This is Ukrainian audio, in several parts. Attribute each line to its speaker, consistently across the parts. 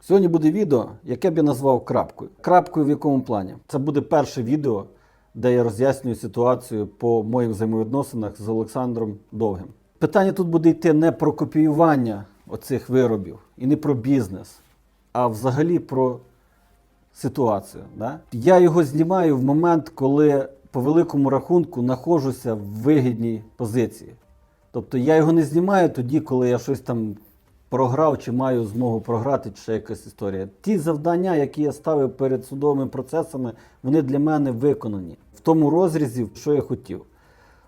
Speaker 1: Сьогодні буде відео, яке б я назвав крапкою. Крапкою в якому плані? Це буде перше відео, де я роз'яснюю ситуацію по моїх взаємовідносинах з Олександром Довгим. Питання тут буде йти не про копіювання оцих виробів і не про бізнес, а взагалі про ситуацію. Да? Я його знімаю в момент, коли по великому рахунку знаходжуся в вигідній позиції. Тобто я його не знімаю тоді, коли я щось там програв чи маю змогу програти, чи ще якась історія. Ті завдання, які я ставив перед судовими процесами, вони для мене виконані в тому розрізі, що я хотів.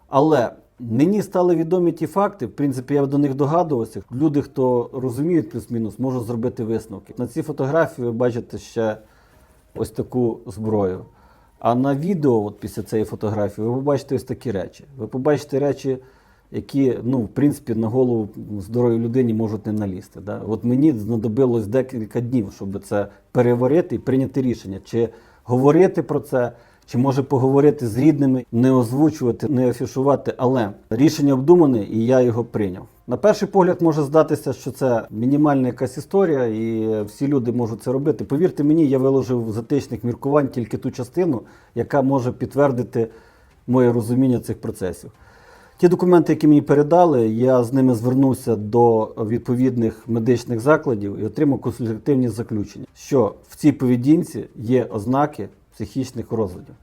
Speaker 1: Але мені стали відомі ті факти, в принципі, я до них догадувався. Люди, хто розуміють плюс-мінус, можуть зробити висновки. На цій фотографії ви бачите ще ось таку зброю. А на відео, от після цієї фотографії, ви побачите ось такі речі. Ви побачите речі, які, ну, в принципі, на голову здоровій людині можуть не налізти. Да? От мені знадобилось декілька днів, щоб це переварити і прийняти рішення, чи говорити про це, чи може поговорити з рідними, не озвучувати, не афішувати, але рішення обдумане, і я його прийняв. На перший погляд може здатися, що це мінімальна якась історія, і всі люди можуть це робити. Повірте мені, я виложив з етичних міркувань тільки ту частину, яка може підтвердити моє розуміння цих процесів. Ті документи, які мені передали, я з ними звернувся до відповідних медичних закладів і отримав консультативні заключення, що в цій поведінці є ознаки психічних розладів.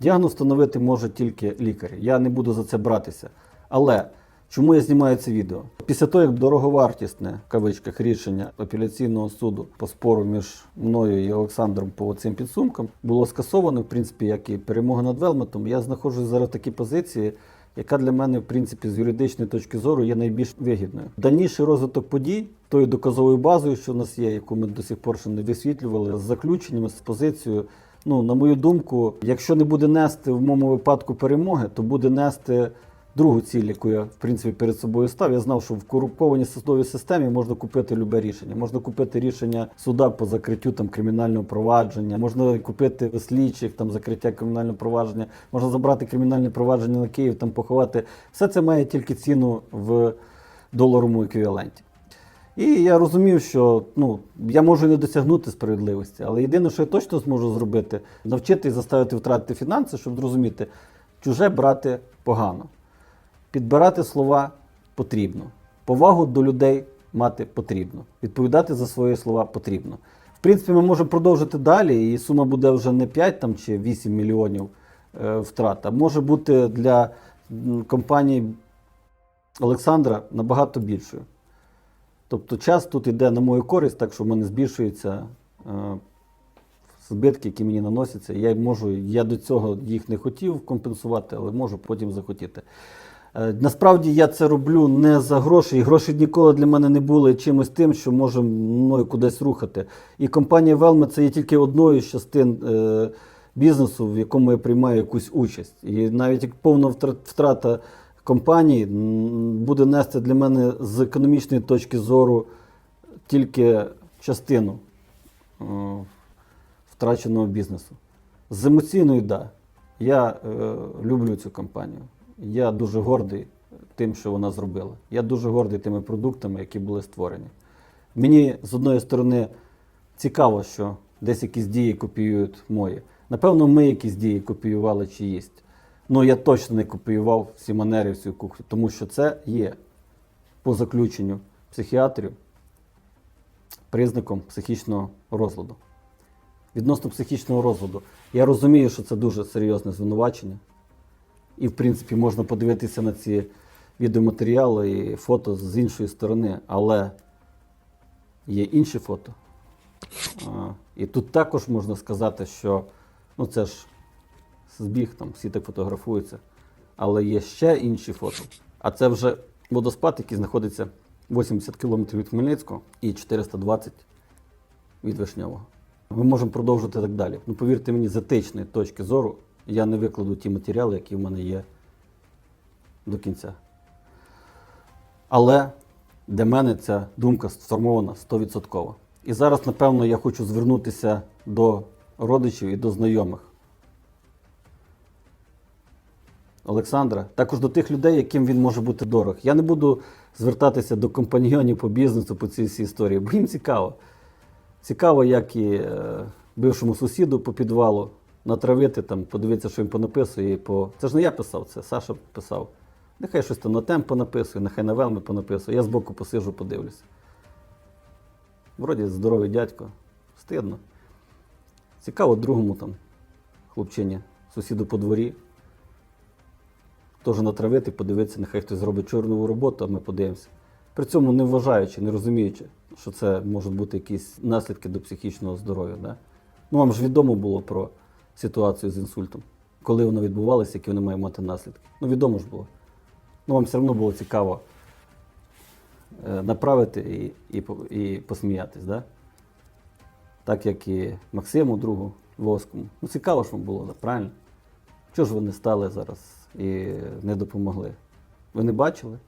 Speaker 1: Діагноз встановити може тільки лікар. Я не буду за це братися. Але чому я знімаю це відео? Після того, як дороговартісне в кавичках рішення апеляційного суду по спору між мною і Олександром по цим підсумкам було скасовано, в принципі, як і перемога над Велметом, я знаходжусь зараз в такій позиції, яка для мене, в принципі, з юридичної точки зору є найбільш вигідною. Дальніший розвиток подій, тою доказовою базою, що в нас є, яку ми до сих пор ще не висвітлювали, з заключеннями, з позицією. Ну, на мою думку, якщо не буде нести в моєму випадку перемоги, то буде нести другу ціль, яку я в принципі перед собою став. Я знав, що в корумпованій судовій системі можна купити любе рішення. Можна купити рішення суда по закриттю там кримінального провадження, можна купити слідчих там закриття кримінального провадження, можна забрати кримінальне провадження на Київ, там поховати. Все це має тільки ціну в доларовому еквіваленті. І я розумів, що ну, я можу не досягнути справедливості, але єдине, що я точно зможу зробити, навчити і заставити втратити фінанси, щоб зрозуміти, чуже брати погано. Підбирати слова потрібно. Повагу до людей мати потрібно. Відповідати за свої слова потрібно. В принципі, ми можемо продовжити далі, і сума буде вже не 5 там, чи 8 мільйонів е, втрат, а може бути для компанії Олександра набагато більшою. Тобто час тут йде на мою користь, так що в мене збільшуються е, збитки, які мені наносяться. Я можу, я до цього їх не хотів компенсувати, але можу потім захотіти. Е, насправді я це роблю не за гроші, і гроші ніколи для мене не були чимось тим, що може мною кудись рухати. І компанія Велме це є тільки одною з частин е, бізнесу, в якому я приймаю якусь участь. І навіть як повна втрата компанії буде нести для мене з економічної точки зору тільки частину е, втраченого бізнесу. З емоційної, так. Да. Я е, люблю цю компанію. Я дуже гордий тим, що вона зробила. Я дуже гордий тими продуктами, які були створені. Мені з одної сторони цікаво, що десь якісь дії копіюють мої. Напевно, ми якісь дії копіювали чиїсь. Ну я точно не копіював всі манери, всю кухню, тому що це є по заключенню психіатрів признаком психічного розладу. Відносно психічного розладу. Я розумію, що це дуже серйозне звинувачення. І, в принципі, можна подивитися на ці відеоматеріали і фото з іншої сторони, але є інші фото. А, І тут також можна сказати, що ну це ж збіг, там всі так фотографуються. Але є ще інші фото. А це вже водоспад, який знаходиться 80 кілометрів від Хмельницького і 420 від Вишньового. Ми можемо продовжити так далі. Ну, повірте мені, з етичної точки зору я не викладу ті матеріали, які в мене є до кінця. Але для мене ця думка сформована 100%. І зараз, напевно, я хочу звернутися до родичів і до знайомих. Олександра, також до тих людей, яким він може бути дорог. Я не буду звертатися до компаньйонів по бізнесу по цій всій історії, бо їм цікаво. Цікаво, як і е, бившому сусіду по підвалу натравити, там, подивитися, що він понаписує. І по... Це ж не я писав, це Саша писав. Нехай щось там на темп понаписує, нехай на велми понаписує. Я збоку посижу, подивлюся. Вроді здоровий дядько, стидно. Цікаво другому там хлопчині, сусіду по дворі. Теж натравити, подивитися, нехай хтось зробить чорнову роботу, а ми подивимося. При цьому не вважаючи, не розуміючи, що це можуть бути якісь наслідки до психічного здоров'я. Да? Ну, вам ж відомо було про ситуацію з інсультом, коли воно відбувалося, які вони мають мати наслідки. Ну, відомо ж було. Ну, вам все одно було цікаво е, направити і, і, і посміятись, да? так як і Максиму, другу Воскому. Ну, цікаво ж вам було, да? правильно? Чого ж ви не стали зараз і не допомогли? Ви не бачили?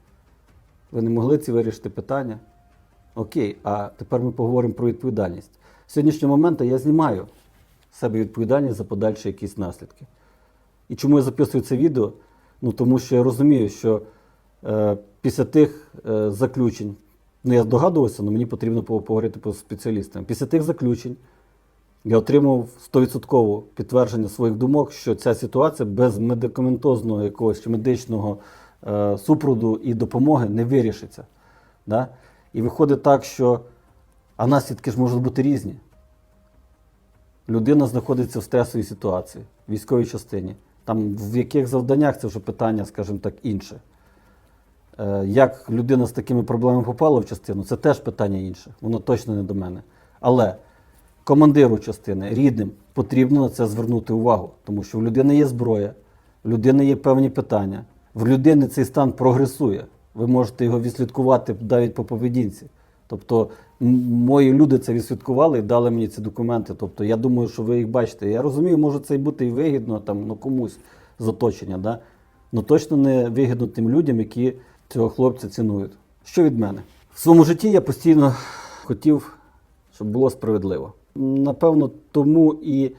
Speaker 1: Ви не могли ці вирішити питання? Окей, а тепер ми поговоримо про відповідальність. З сьогоднішнього моменту я знімаю себе відповідальність за подальші якісь наслідки. І чому я записую це відео? Ну тому що я розумію, що е, після тих е, заключень, ну я здогадувався, але мені потрібно поговорити по спеціалістам. Після тих заключень я отримав 100% підтвердження своїх думок, що ця ситуація без медикаментозного якогось чи медичного е, супроводу і допомоги не вирішиться. Да? І виходить так, що а наслідки ж можуть бути різні. Людина знаходиться в стресовій ситуації, в військовій частині. Там в яких завданнях це вже питання, скажімо так, інше. Е, Як людина з такими проблемами попала в частину, це теж питання інше. Воно точно не до мене. Але командиру частини, рідним, потрібно на це звернути увагу, тому що в людини є зброя, в людини є певні питання, в людини цей стан прогресує. Ви можете його відслідкувати навіть по поведінці. Тобто, мої люди це відслідкували і дали мені ці документи. Тобто, я думаю, що ви їх бачите. Я розумію, може це і бути і вигідно там, ну, комусь з оточення, да? але точно не вигідно тим людям, які цього хлопця цінують. Що від мене? В своєму житті я постійно хотів, щоб було справедливо. Напевно, тому і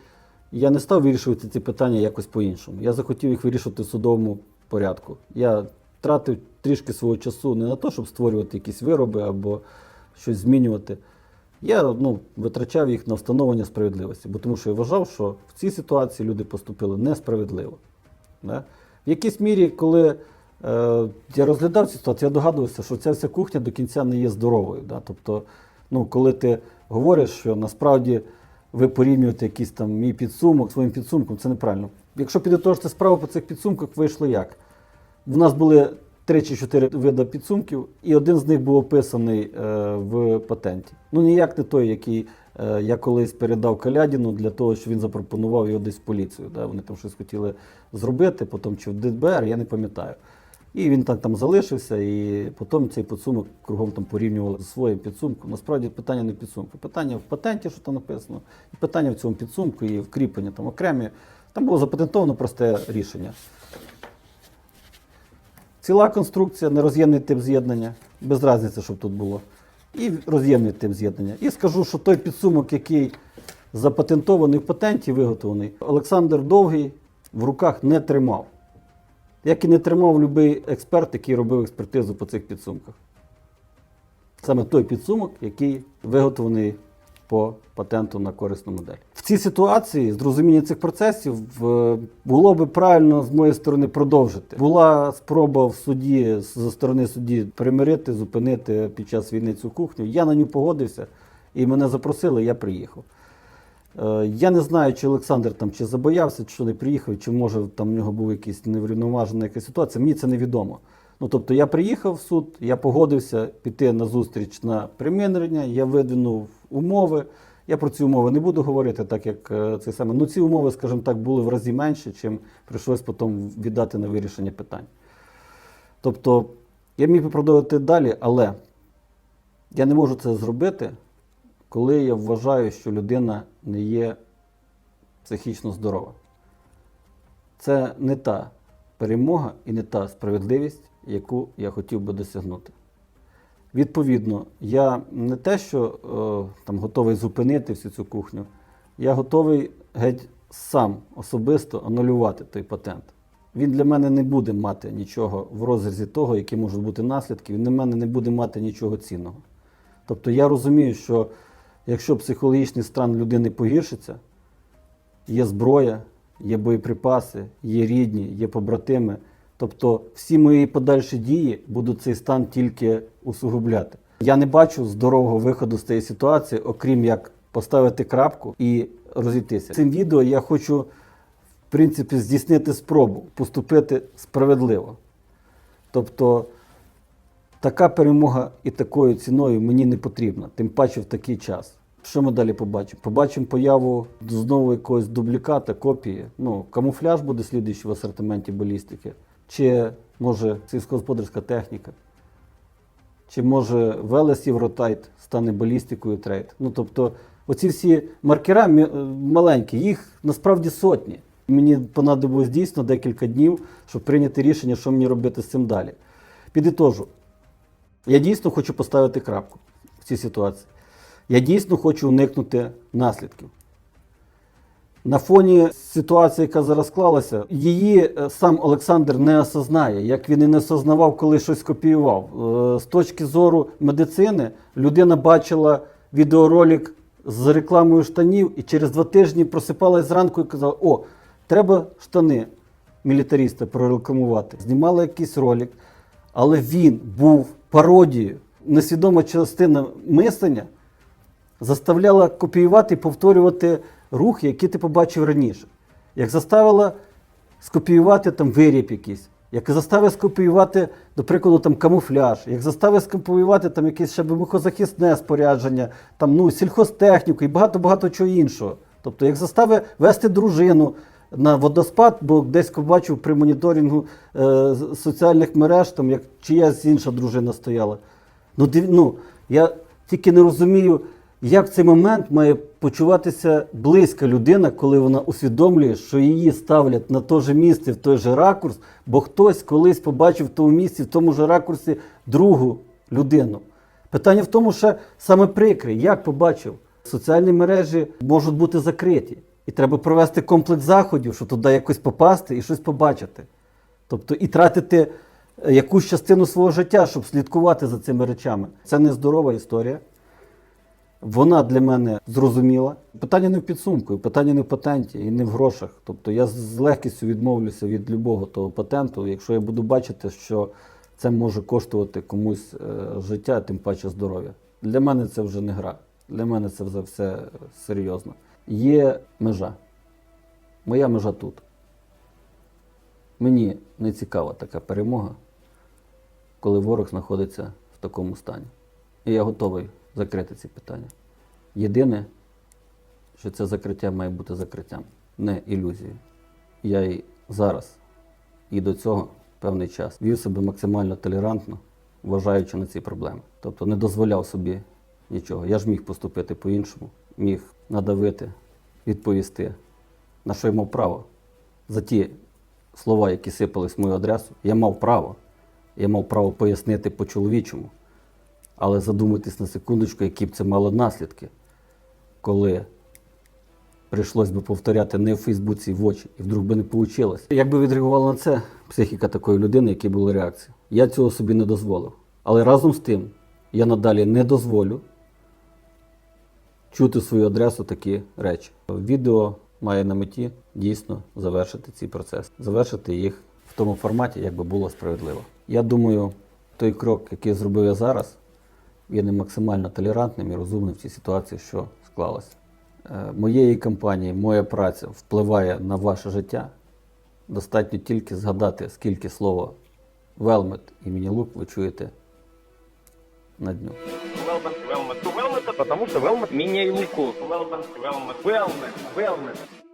Speaker 1: я не став вирішувати ці питання якось по-іншому. Я захотів їх вирішувати в судовому порядку. Я тратив трішки свого часу не на те, щоб створювати якісь вироби або щось змінювати. Я ну, витрачав їх на встановлення справедливості, бо тому що я вважав, що в цій ситуації люди поступили несправедливо. Да? В якійсь мірі, коли е, я розглядав цю ситуацію, я догадувався, що ця вся кухня до кінця не є здоровою. Да? Тобто, ну, коли ти говориш, що насправді ви порівнюєте якийсь там мій підсумок своїм підсумком, це неправильно. Якщо підготовити справу по цих підсумках, вийшло як? У нас були три чи чотири види підсумків, і один з них був описаний е, в патенті. Ну ніяк не той, який е, я колись передав Калядіну для того, щоб він запропонував його десь в поліцію. Да? Вони там щось хотіли зробити, потім чи в ДБР, я не пам'ятаю. І він так там залишився, і потім цей підсумок кругом там порівнювали зі своїм підсумком. Насправді питання не підсумку. Питання в патенті, що там написано, і питання в цьому підсумку, і вкріплення там окремі. Там було запатентовано просте рішення. Ціла конструкція, нероз'ємний тип з'єднання, без різниці, щоб тут було. І роз'ємний тип з'єднання. І скажу, що той підсумок, який запатентований в патенті, виготовлений, Олександр Довгий в руках не тримав. Як і не тримав будь-який експерт, який робив експертизу по цих підсумках. Саме той підсумок, який виготовлений по патенту на корисну модель. В цій ситуації з розуміння цих процесів було би правильно з моєї сторони продовжити. Була спроба в суді зі сторони судді примирити, зупинити під час війни цю кухню. Я на нього погодився і мене запросили, я приїхав. Е, Я не знаю, чи Олександр там чи забоявся, чи не приїхав, чи може там в нього був якийсь неврівноважена якась ситуація. Мені це невідомо. Ну тобто я приїхав в суд, я погодився піти на зустріч на примирення, я видвинув умови. Я про ці умови не буду говорити, так як е, це саме. Ну ці умови, скажімо так, були в разі менші, чим прийшлось потім віддати на вирішення питань. Тобто я міг би продовжити далі, але я не можу це зробити, коли я вважаю, що людина не є психічно здорова. Це не та перемога і не та справедливість, яку я хотів би досягнути. Відповідно, я не те, що е, там готовий зупинити всю цю кухню, я готовий геть сам особисто анулювати той патент. Він для мене не буде мати нічого в розрізі того, які можуть бути наслідки, він для мене не буде мати нічого цінного. Тобто я розумію, що Якщо психологічний стан людини погіршиться, є зброя, є боєприпаси, є рідні, є побратими. Тобто всі мої подальші дії будуть цей стан тільки усугубляти. Я не бачу здорового виходу з цієї ситуації, окрім як поставити крапку і розійтися. Цим відео я хочу, в принципі, здійснити спробу поступити справедливо. Тобто така перемога і такою ціною мені не потрібна, тим паче в такий час. Що ми далі побачимо? Побачимо появу знову якогось дубліката, копії. Ну, камуфляж буде слідуючий в асортименті балістики, чи може сільськогосподарська техніка, чи може Велес Євротайт стане балістикою трейд. Ну тобто, оці всі маркера е, маленькі, їх насправді сотні. Мені понадобилось дійсно декілька днів, щоб прийняти рішення, що мені робити з цим далі. Підітожу. Я дійсно хочу поставити крапку в цій ситуації. Я дійсно хочу уникнути наслідків. На фоні ситуації, яка зараз склалася, її е, сам Олександр не осознає, як він і не осознавав, коли щось копіював. Е, З точки зору медицини, людина бачила відеоролик з рекламою штанів і через два тижні просипалась зранку і казала: О, треба штани мілітаріста прорекламувати. Знімала якийсь ролик, але він був пародією. Несвідома частина мислення заставляла копіювати і повторювати рухи, які ти побачив раніше. Як заставила скопіювати там виріб якийсь, як заставив скопіювати, до прикладу, там камуфляж, як заставив скопіювати там якесь ще вибухозахисне спорядження, там ну, сільхозтехніку і багато-багато чого іншого. Тобто, як заставив вести дружину на водоспад, бо десь побачив при моніторингу е, соціальних мереж, там як чиясь інша дружина стояла. Ну, див- ну, я тільки не розумію, як в цей момент має почуватися близька людина, коли вона усвідомлює, що її ставлять на те же місце, в той же ракурс, бо хтось колись побачив в тому місці, в тому же ракурсі другу людину. Питання в тому, що саме прикре, як побачив, соціальні мережі можуть бути закриті. І треба провести комплекс заходів, щоб туди якось попасти і щось побачити. Тобто і тратити е, якусь частину свого життя, щоб слідкувати за цими речами. Це нездорова історія. Вона для мене зрозуміла. Питання не в підсумку, питання не в патенті і не в грошах. Тобто я з легкістю відмовлюся від любого того патенту, якщо я буду бачити, що це може коштувати комусь е, життя, тим паче здоров'я. Для мене це вже не гра. Для мене це вже все серйозно. Є межа. Моя межа тут. Мені не цікава така перемога, коли ворог знаходиться в такому стані. І я готовий закрити ці питання. Єдине, що це закриття має бути закриттям, не ілюзією. Я і зараз, і до цього певний час вів себе максимально толерантно, вважаючи на ці проблеми. Тобто не дозволяв собі нічого. Я ж міг поступити по-іншому, міг надавити, відповісти, на що я мав право. За ті слова, які сипались в мою адресу, я мав право. Я мав право пояснити по-чоловічому. Але задумайтесь на секундочку, які б це мало наслідки, коли прийшлось би повторяти не в Фейсбуці в очі, і вдруг би не вийшло. Як би відреагувала на це психіка такої людини, які були реакції? Я цього собі не дозволив. Але разом з тим я надалі не дозволю чути свою адресу такі речі. Відео має на меті дійсно завершити ці процеси, завершити їх в тому форматі, як би було справедливо. Я думаю, той крок, який зробив я зараз, є максимально толерантним і розумним в цій ситуації, що склалася. Е, Моєї кампанії, моя праця впливає на ваше життя. Достатньо тільки згадати, скільки слова велмет і мінілук ви чуєте на дню.
Speaker 2: Велмет, Велмет. Велмет, потому что Велмет менее луку. Велмет, Велмет, Велмет, Велмет.